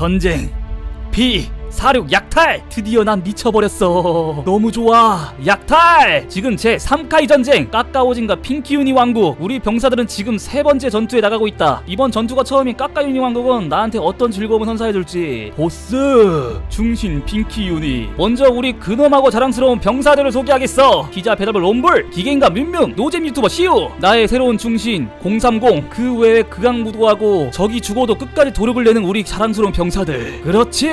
전쟁 비 사륙 약탈! 드디어 난 미쳐버렸어. 너무 좋아. 약탈! 지금 제 3카이 전쟁! 까까오진과 핑키유니 왕국! 우리 병사들은 지금 세 번째 전투에 나가고 있다. 이번 전투가 처음인 까까유니 왕국은 나한테 어떤 즐거움을 선사해줄지. 보스! 중신 핑키유니. 먼저 우리 근엄하고 자랑스러운 병사들을 소개하겠어. 기자 배달부 롬불 기계인가 뮌뮌 노잼 유튜버 시우. 나의 새로운 중신 030 그 외에 극악무도하고 적이 죽어도 끝까지 도력을 내는 우리 자랑스러운 병사들. 그렇지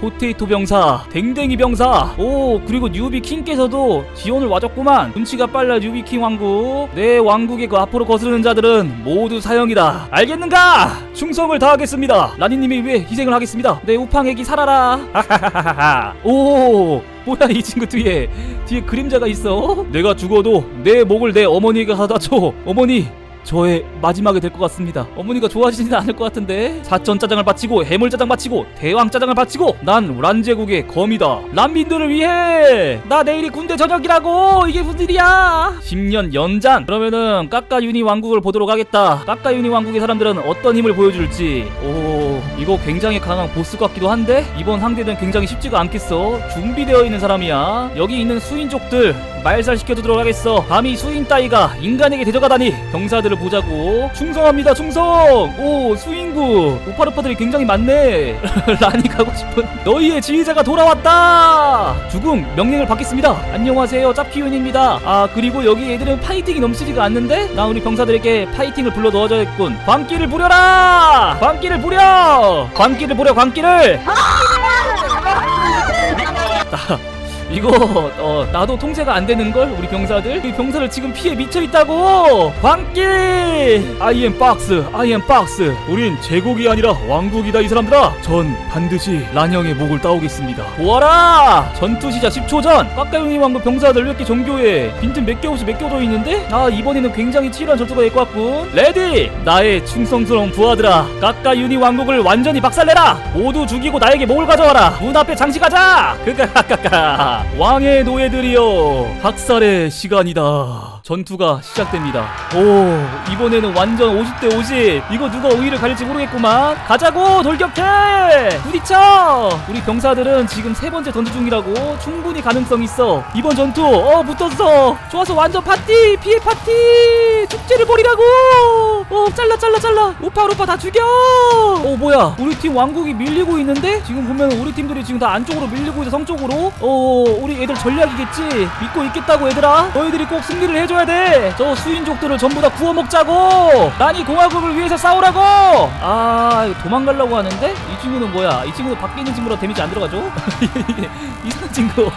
포테이토 병사 댕댕이 병사. 오 그리고 뉴비 킹께서도 지원을 와줬구만. 눈치가 빨라 뉴비 킹 왕국. 내 왕국의 그 앞으로 거스르는 자들은 모두 사형이다. 알겠는가? 충성을 다하겠습니다. 라니님이 위해 희생을 하겠습니다. 내 우팡애기 살아라. 하하하하하. 오 뭐야 이 친구 뒤에. 뒤에 그림자가 있어? 내가 죽어도 내 목을 내 어머니가 사다 줘. 어머니 저의 마지막이 될 것 같습니다. 어머니가 좋아하시지는 않을 것 같은데 사천 짜장을 바치고 해물 짜장 바치고 대왕 짜장을 바치고 난 란제국의 검이다. 난민들을 위해 나 내일이 군대 저녁이라고 이게 무슨 일이야? 10년 연장. 그러면은 까까 유니 왕국을 보도록 하겠다. 까까 유니 왕국의 사람들은 어떤 힘을 보여줄지. 오 이거 굉장히 강한 보스 같기도 한데 이번 상대는 굉장히 쉽지가 않겠어. 준비되어 있는 사람이야. 여기 있는 수인족들 말살시켜두도록 하겠어. 감히 수인 따위가 인간에게 대적하다니 병사들을 보자고. 충성합니다 충성. 오 수인구 오파르파들이 굉장히 많네. 라니 가고 싶은 너희의 지휘자가 돌아왔다. 죽음 명령을 받겠습니다. 안녕하세요 짭키윤입니다. 아 그리고 여기 애들은 파이팅이 넘치지가 않는데 나 우리 병사들에게 파이팅을 불러 넣어줘야겠군. 광기를 부려라. 광기를 부려. 광기를 부려 광기를. 나 이거 어 나도 통제가 안 되는 걸 우리 병사들? 이 병사들 지금 피해 미쳐 있다고! 광기! 아이엠 박스 아이엠 박스 우린 제국이 아니라 왕국이다 이 사람들아. 전 반드시 란형의 목을 따오겠습니다. 보아라! 전투 시작 10초 전. 깎아용이 왕국 병사들 왜 이렇게 정교해? 빈틈 몇 개 없이 몇개도 있는데? 아 이번에는 굉장히 치열한 전투가 될 것 같군. 레디! 나의 충성스러운 부하들아 깎아 유니 왕국을 완전히 박살내라! 모두 죽이고 나에게 목을 가져와라! 문 앞에 장식하자! 그까 까까 왕의 노예들이여 학살의 시간이다 전투가 시작됩니다. 오 이번에는 완전 50대 50 이거 누가 우위를 가릴지 모르겠구만. 가자고 돌격해! 부딪혀! 우리 병사들은 지금 세 번째 전투 중이라고 충분히 가능성 있어. 이번 전투 어 붙었어. 좋아서 완전 파티 피해 파티. 축제를 벌이라고. 어 잘라 잘라 잘라. 우파 우파 다 죽여. 어 뭐야? 우리 팀 왕국이 밀리고 있는데? 지금 보면 우리 팀들이 지금 다 안쪽으로 밀리고 있어 성쪽으로. 어 우리 애들 전략이겠지? 믿고 있겠다고 얘들아. 너희들이 꼭 승리를 해줘 야 돼 저 수인족들을 전부 다 구워 먹자고. 난이 공화국을 위해서 싸우라고. 아 도망가려고 하는데? 이 친구는 뭐야? 이 친구는 밖에 있는 친구라 데미지 안 들어가죠? 이상한 친구.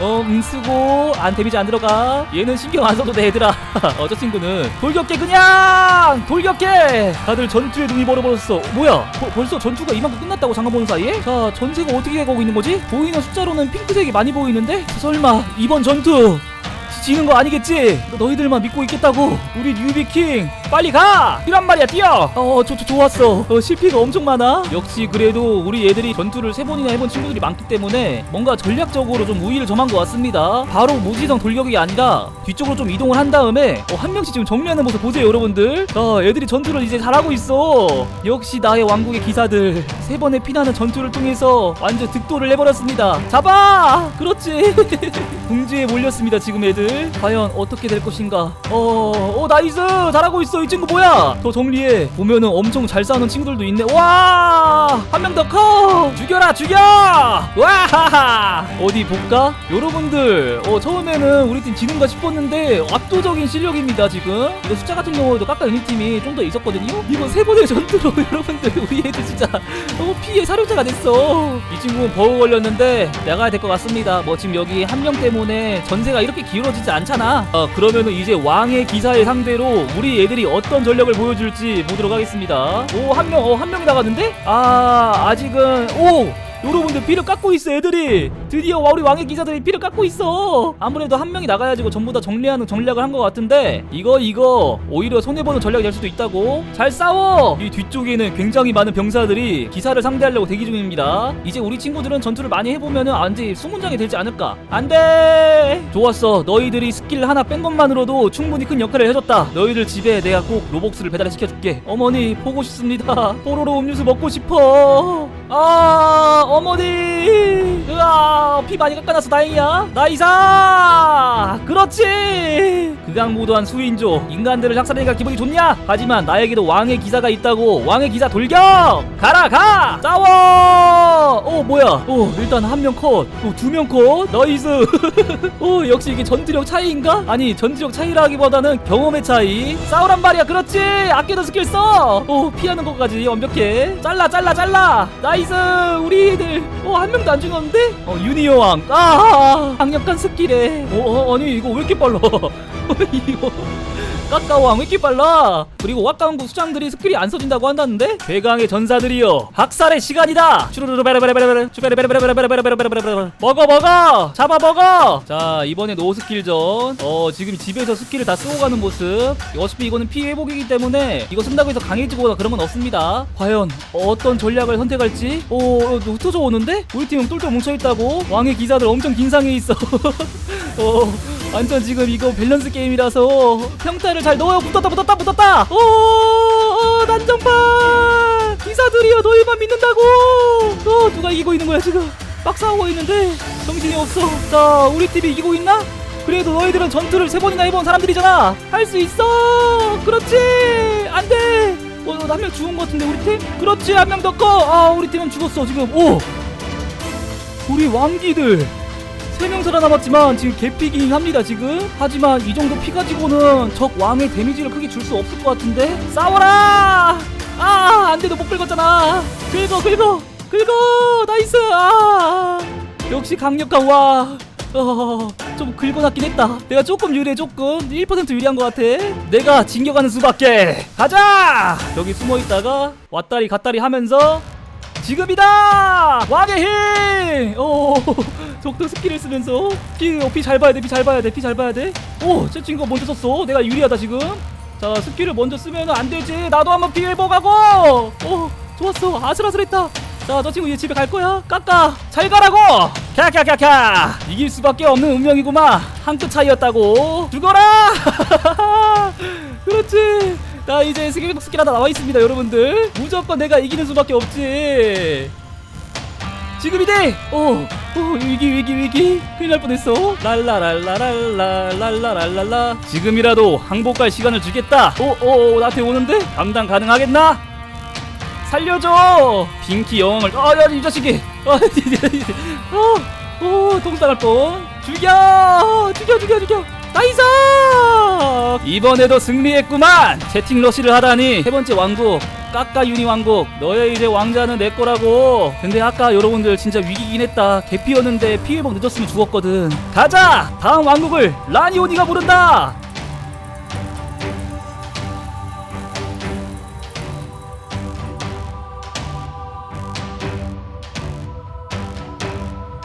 어 음 쓰고. 안 데미지 안 들어가. 얘는 신경 안 써도 돼 얘들아. 어 저 친구는 돌격해 그냥! 돌격해 다들 전투에 눈이 멀어버렸어. 뭐야? 벌- 벌써 전투가 이만큼 끝났다고 장관 보는 사이에? 자 전세가 어떻게 가고 있는 거지? 보이는 숫자로는 핑크색이 많이 보이는데? 설마 이번 전투 지는 거 아니겠지? 너희들만 믿고 있겠다고 우리 뉴비킹 빨리 가! 이란 말이야 뛰어! 어 저, 저, 좋았어. 어, 실패가 엄청 많아. 역시 그래도 우리 애들이 전투를 세 번이나 해본 친구들이 많기 때문에 뭔가 전략적으로 좀 우위를 점한 것 같습니다. 바로 무지성 돌격이 아니라 뒤쪽으로 좀 이동을 한 다음에 어, 한 명씩 지금 정리하는 모습 보세요 여러분들. 자 애들이 전투를 이제 잘하고 있어. 역시 나의 왕국의 기사들. 세 번의 피나는 전투를 통해서 완전 득도를 해버렸습니다. 잡아! 그렇지. 궁지에 몰렸습니다 지금 애들. 과연 어떻게 될 것인가. 어, 어 나이스! 잘하고 있어 이 친구 뭐야? 더 정리해. 보면은 엄청 잘 싸우는 친구들도 있네. 와 한 명 더 커! 죽여라 죽여! 와하하 어디 볼까? 여러분들 어 처음에는 우리 팀 지는가 싶었는데 압도적인 실력입니다 지금. 이거 숫자 같은 경우에도 깎아 유니팀이 좀 더 있었거든요? 이거 세 번의 전투로 여러분들 우리 애들 진짜 어, 피해 사료자가 됐어. 이 친구는 버그 걸렸는데 나가야 될 것 같습니다. 뭐 지금 여기 한 명 때문에 전세가 이렇게 기울어지지 않잖아. 어, 그러면은 이제 왕의 기사의 상대로 우리 애들이 어떤 전력을 보여줄지 보도록 하겠습니다. 오 한 명 어 한 명이 나갔는데? 아 아직은 오 여러분들 피를 깎고 있어 애들이. 드디어 와- 우리 왕의 기사들이 피를 깎고 있어. 아무래도 한 명이 나가야지 전부 다 정리하는 전략을 한 것 같은데 이거 이거 오히려 손해보는 전략이 될 수도 있다고. 잘 싸워! 이 뒤쪽에는 굉장히 많은 병사들이 기사를 상대하려고 대기 중입니다. 이제 우리 친구들은 전투를 많이 해보면은 안지 수문장이 되지 않을까. 안돼! 좋았어. 너희들이 스킬 하나 뺀 것만으로도 충분히 큰 역할을 해줬다. 너희들 집에 내가 꼭 로복스를 배달시켜줄게. 어머니 보고 싶습니다. 뽀로로 음료수 먹고 싶어 아 어머니! 으아 피 많이 깎아놔서 다행이야. 나이사! 그렇지! 극악무도한 수인조 인간들을 학살하니까 기분이 좋냐? 하지만 나에게도 왕의 기사가 있다고 왕의 기사 돌격! 가라 가! 싸워! 어 뭐야? 어 일단 한 명컷두 명 컷? 나이스! 어 역시 이게 전투력 차이인가? 아니 전투력 차이라기보다는 경험의 차이. 싸우란 말이야. 그렇지! 아껴도 스킬 써어 피하는 것까지 완벽해. 잘라 잘라 잘라! 나이 스! 우리 애들! 어한 명도 안 죽었는데? 어 유니어 왕 아! 강력한 스킬에. 어, 어 아니 이거 왜 이렇게 빨라? 이거 까까왕 왜 이렇게 빨라? 그리고 왁강국 수장들이 스킬이 안 써진다고 한다는데? 괴강의 전사들이여 학살의 시간이다! 쭈루루루 베레베레베레베레 쭈베레베레베레베레베레베레베레 먹어 먹어! 잡아 먹어! 자 이번에 노 스킬전. 어 지금 집에서 스킬을 다 쓰고 가는 모습. 어차피 이거는 피해 회복이기 때문에 이거 쓴다고 해서 강해지거나 그런 건 없습니다. 과연 어떤 전략을 선택할지? 오 어, 흩어져 오는데? 우리 팀은 똘똘 뭉쳐있다고? 왕의 기사들 엄청 긴상해 있어. 어 완전 지금 이거 밸런스 게임이라서 평타를 잘 넣어요. 붙었다 붙었다 붙었다. 오 어, 난장판! 기사들이여 너희만 믿는다고! 어 누가 이기고 있는 거야 지금? 막 싸우고 있는데 정신이 없어. 자 우리 팀이 이기고 있나? 그래도 너희들은 전투를 세 번이나 해본 사람들이잖아. 할 수 있어! 그렇지! 안돼! 어, 한명 죽은 것 같은데 우리 팀? 그렇지 한 명 더 꺼 아 우리 팀은 죽었어 지금. 오! 우리 왕기들 세명 살아남았지만 지금 개피긴 합니다 지금. 하지만 이 정도 피 가지고는 적 왕의 데미지를 크게 줄 수 없을 것 같은데. 싸워라! 아 안돼도 못 긁었잖아. 긁어 긁어 긁어! 나이스! 아! 역시 강력한 와 어, 좀 긁어놨긴 했다. 내가 조금 유리해 조금. 1% 유리한 것 같아. 내가 진격하는 수밖에. 가자! 여기 숨어있다가 왔다리 갔다리 하면서 지금이다! 왕의 힘! 오, 적도 스킬을 쓰면서 피, 어, 피잘 봐야 돼, 피 잘 봐야 돼, 피 잘 봐야 돼. 오, 제 친구가 먼저 썼어. 내가 유리하다 지금. 자, 스킬을 먼저 쓰면 안 되지. 나도 한번 피 회복하고. 오, 좋았어. 아슬아슬했다. 자, 저 친구 이제 집에 갈 거야. 깎아. 잘 가라고. 캬캬캬캬. 이길 수밖에 없는 운명이구만. 한 끗 차이였다고. 죽어라. 그렇지. 나 이제 스킬 스킬 하나 나와 있습니다, 여러분들. 무조건 내가 이기는 수밖에 없지. 지금이대. 어, 어, 위기 위기 위기. 큰일 날 뻔했어. 랄라랄라랄라 랄라랄랄라. 지금이라도 항복할 시간을 주겠다. 어 나한테 오는데 감당 가능하겠나? 살려줘. 빙키 여왕을. 아, 야, 이 자식이. 아, 어, 어, 동상할 뻔. 죽여, 죽여, 죽여, 죽여. 나이스! 이번에도 승리했구만! 채팅 러시를 하다니 세 번째 왕국 까까 유니 왕국 너의 이제 왕자는 내 거라고 근데 아까 여러분들 진짜 위기긴 했다 개피였는데 피해복 늦었으면 죽었거든 가자! 다음 왕국을 라니오니가 부른다!